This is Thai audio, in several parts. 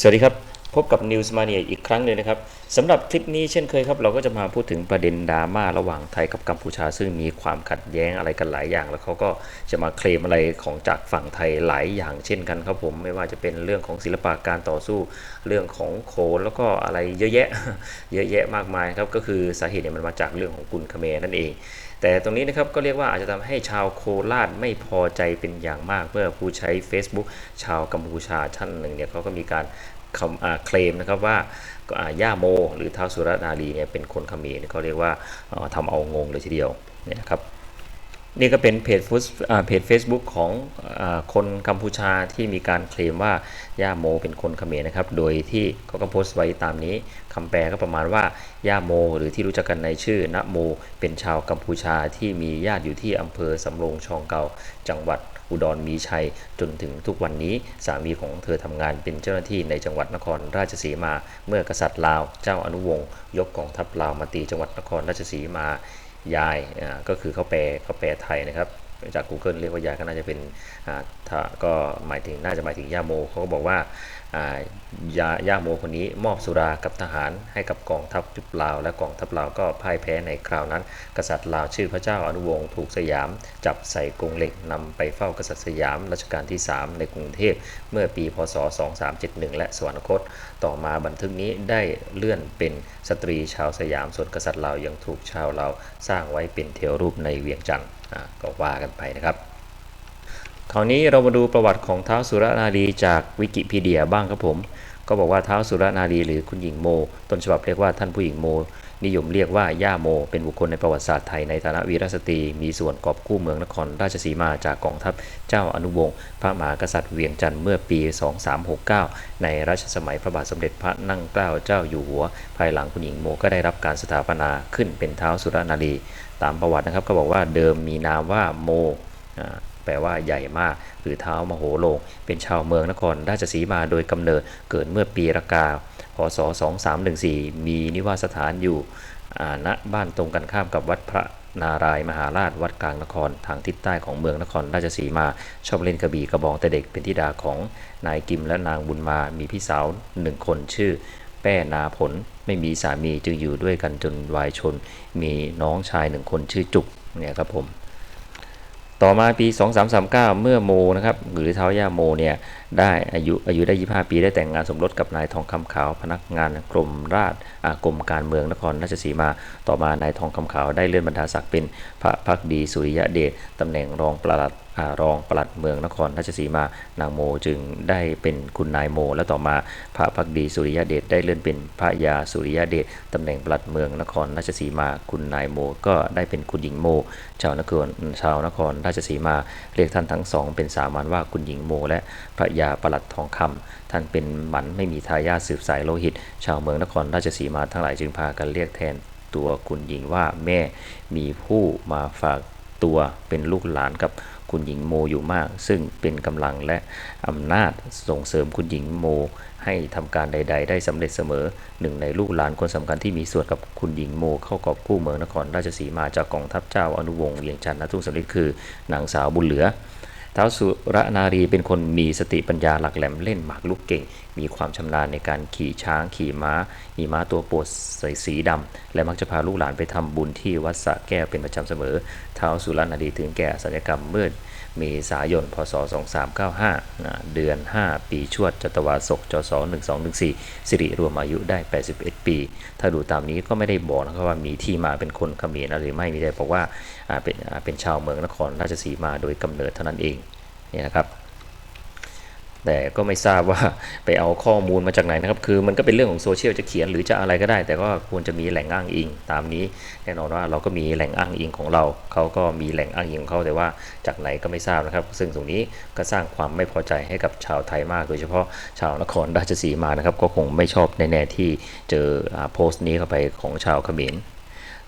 สวัสดีครับ พบกับ News Mania อีกครั้งหนึ่งนะครับสำหรับคลิปนี้เช่นเคยครับ เราก็จะมาพูดถึงประเด็นดราม่าระหว่างไทยกับกัมพูชา ซึ่งมีความขัดแย้งอะไรกันหลายอย่าง แล้วเขาก็จะมาเคลมอะไรของจากฝั่งไทยหลายอย่างเช่นกันครับผม ไม่ว่าจะเป็นเรื่องของศิลปะการต่อสู้เรื่องของโขนแล้วก็อะไรเยอะแยะ เยอะแยะมากมายครับก็คือสาเหตุเนี่ยมันมาจากเรื่องของกุลคเขมรนั่นเองแต่ตรงนี้นะครับก็เรียกว่าอาจจะทำให้ชาวโคราชไม่พอใจเป็นอย่างมาก เมื่อผู้ใช้ Facebook ชาวกัมพูชาท่านหนึ่งเนี่ยเขาก็มีการ คำเคลมนะครับว่าอ่าย่าโม หรือท้าวสุรนารีเนี่ยเป็นคนเขมรเขาเรียกว่าเอ่อทำเอางงเลยทีเดียวเนี่ยนะครับนี่ก็เป็นเพจฟุตเพจ Facebook ของอคนกัมพูชาที่มีการเคลมว่าย่าโมเป็นคนเขมรนะครับ โดยที่เขาก็โพสต์ไว้ตามนี้คำแปลก็ประมาณว่าย่าโม หรือที่รู้จักกันในชื่อณโม เป็นชาวกัมพูชาที่มีญาติอยู่ที่อำเภอสำโรงชองเก่าจังหวัด อุดรมีชัย จนถึงทุกวันนี้สามีของเธอทำงานเป็นเจ้าหน้าที่ในจังหวัดนครราชสีมา เมื่อกษัตริย์ลาวเจ้าอนุวงศ์ยกกองทัพลาวมาตีจังหวัดนครราชสีมายายก็คือเขาแปลเขาแปลไทยนะครับ จาก Google เรียกว่ายาก็น่าจะเป็นถ้าก็หมายถึงน่าจะหมายถึงย่าโมเขาก็บอกว่าย่าย่าโมคนนี้มอบสุรากับทหารให้กับกองทัพจุบลาว และกองทัพลาวก็พ่ายแพ้ในคราวนั้น กษัตริย์ลาวชื่อพระเจ้าอนุวงศ์ถูกสยาม จับใส่กรงเหล็กนำไปเฝ้ากษัตริย์สยามรัชกาลที่ 3 ในกรุงเทพเมื่อปีพศ 2371 และสวรรคต ต่อมาบันทึกนี้ได้เลื่อนเป็นสตรีชาวสยามส่วนกษัตริย์ลาวยังถูกชาวลาวสร้างไว้เป็นเทวรูปในเวียงจันทร์ก็ว่ากันไปนะครับคราวนี้เรามาดูประวัติของท้าวสุรนารีจากวิกิพีเดียบ้างครับผม ก็บอกว่าเท้าสุรนารีหรือคุณหญิงโม ต้นฉบับเรียกว่าท่านผู้หญิงโม นิยมเรียกว่าย่าโม เป็นบุคคลในประวัติศาสตร์ไทยในฐานะวีรสตรี มีส่วนกอบกู้เมืองนครราชสีมาจากกองทัพเจ้าอนุวงศ์พระมหากษัตริย์เวียงจันทร์เมื่อปี 2369 ในรัชสมัยพระบาทสมเด็จพระนั่งเกล้าเจ้าอยู่หัว ภายหลังคุณหญิงโมก็ได้รับการสถาปนาขึ้นเป็นเท้าสุรนารี ตามประวัตินะครับก็บอกว่าเดิมมีนามว่าโม แปลว่าใหญ่มาก หรือเท้ามโหโลง เป็นชาวเมืองนครราชสีมาโดยกำเนิดเกิดเมื่อปีรากาพศ 2314 มีนิวาสถานอยู่ณบ้านตรงกันข้ามกับวัดพระนารายมหาราชวัดกลางนครทางทิศใต้ของเมืองนครราชสีมา ชอบเล่นกระบี่กระบองแต่เด็กเป็นธิดาของนายกิมและนางบุญมามีพี่สาวหนึ่งคนชื่อ แป้นาผลไม่มีสามีจึงอยู่ด้วยกันจนวายชน มีน้องชายหนึ่งคนชื่อจุกเนี่ยครับผม ต่อมาปี 2339 เมื่อโมนะครับหรือเท้าย่าโมเนี่ยได้อายุอายุได้ 25 ปีได้แต่งงานสมรสกับนายทองคำขาวพนักงานกรมราชอากรมการเมืองนครราชสีมา ต่อมานายทองคำขาวได้เลื่อนบรรดาศักดิ์เป็นพระพักดีสุริยะเดชตำแหน่งรองปลัด รองปลัดเมืองนครราชสีมานางโมจึงได้เป็นคุณนายโม และต่อมาพระพักดีสุริยเดชได้เลื่อนเป็นพระยาสุริยเดชตำแหน่งปลัดเมืองนครราชสีมาคุณนายโม ก็ได้เป็นคุณหญิงโม ชาวนครชาวนครราชสีมาเรียกท่านทั้งสองเป็นสามัญว่าคุณหญิงโม และพระยาปลัดทองคำท่านเป็นหมันไม่มีทายาทสืบสายโลหิต ชาวเมืองนครราชสีมาทั้งหลายจึงพากันเรียกแทนตัวคุณหญิงว่าแม่มีผู้มาฝาก ตัวเป็นลูกหลานกับคุณหญิงโมอยู่มาก ซึ่งเป็นกำลังและอำนาจส่งเสริมคุณหญิงโม ให้ทำการใด ๆ ได้สำเร็จเสมอหนึ่งในลูกหลานคนสำคัญที่มีส่วนกับคุณหญิงโม เข้ากอบกู้เมืองนครราชสีมาจากกองทัพเจ้าอนุวงศ์เวียงจันทร์นทุ่งสำลิดคือนางสาวบุญเหลือ ท้าวสุรนารีเป็นคนมีสติปัญญาหลักแหลมเล่นหมากลุกเก่ง มีความชำนาญในการขี่ช้างขี่ม้า มีม้าตัวโปรดใสสีดำและมักจะพาลูกหลานไปทำบุญที่วัดสะแก้วเป็นประจำเสมอท้าวสุรนารีถึงแก่สัญญกรรมเมื่อ เมษายน พศ 2395 เดือน 5 ปีชวดจตวาศกจศ1214 สิริรวมอายุได้ 81 ปี ถ้าดูตามนี้ก็ไม่ได้บอกนะครับว่ามีที่มาเป็นคนเขมรอะหรือไม่มีแต่บอกว่าอ่าเป็นอ่าเป็นชาวเมืองนครราชสีมาโดยกำเนิดเท่านั้นเองนี่นะครับ แต่ก็ไม่ทราบว่าไปเอาข้อมูลมาจากไหนนะครับ คือมันก็เป็นเรื่องของโซเชียลจะเขียนหรือจะอะไรก็ได้ แต่ก็ควรจะมีแหล่งอ้างอิงตามนี้แน่นอนว่าเราก็มีแหล่งอ้างอิงของเรา เขาก็มีแหล่งอ้างอิงของเขาแต่ว่าจากไหนก็ไม่ทราบนะครับ ซึ่งตรงนี้ก็สร้างความไม่พอใจให้กับชาวไทยมาก โดยเฉพาะชาวนครราชสีมานะครับ ก็คงไม่ชอบแน่ๆที่เจอโพสต์นี้เข้าไปของชาวเขมร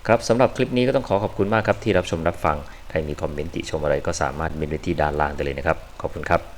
ครับสำหรับคลิปนี้ก็ต้องขอขอบคุณมากครับที่รับชมรับฟังใครมีคอมเมนต์ติชมอะไรก็สามารถเมนไว้ที่ด้านล่างได้เลยนะครับขอบคุณครับ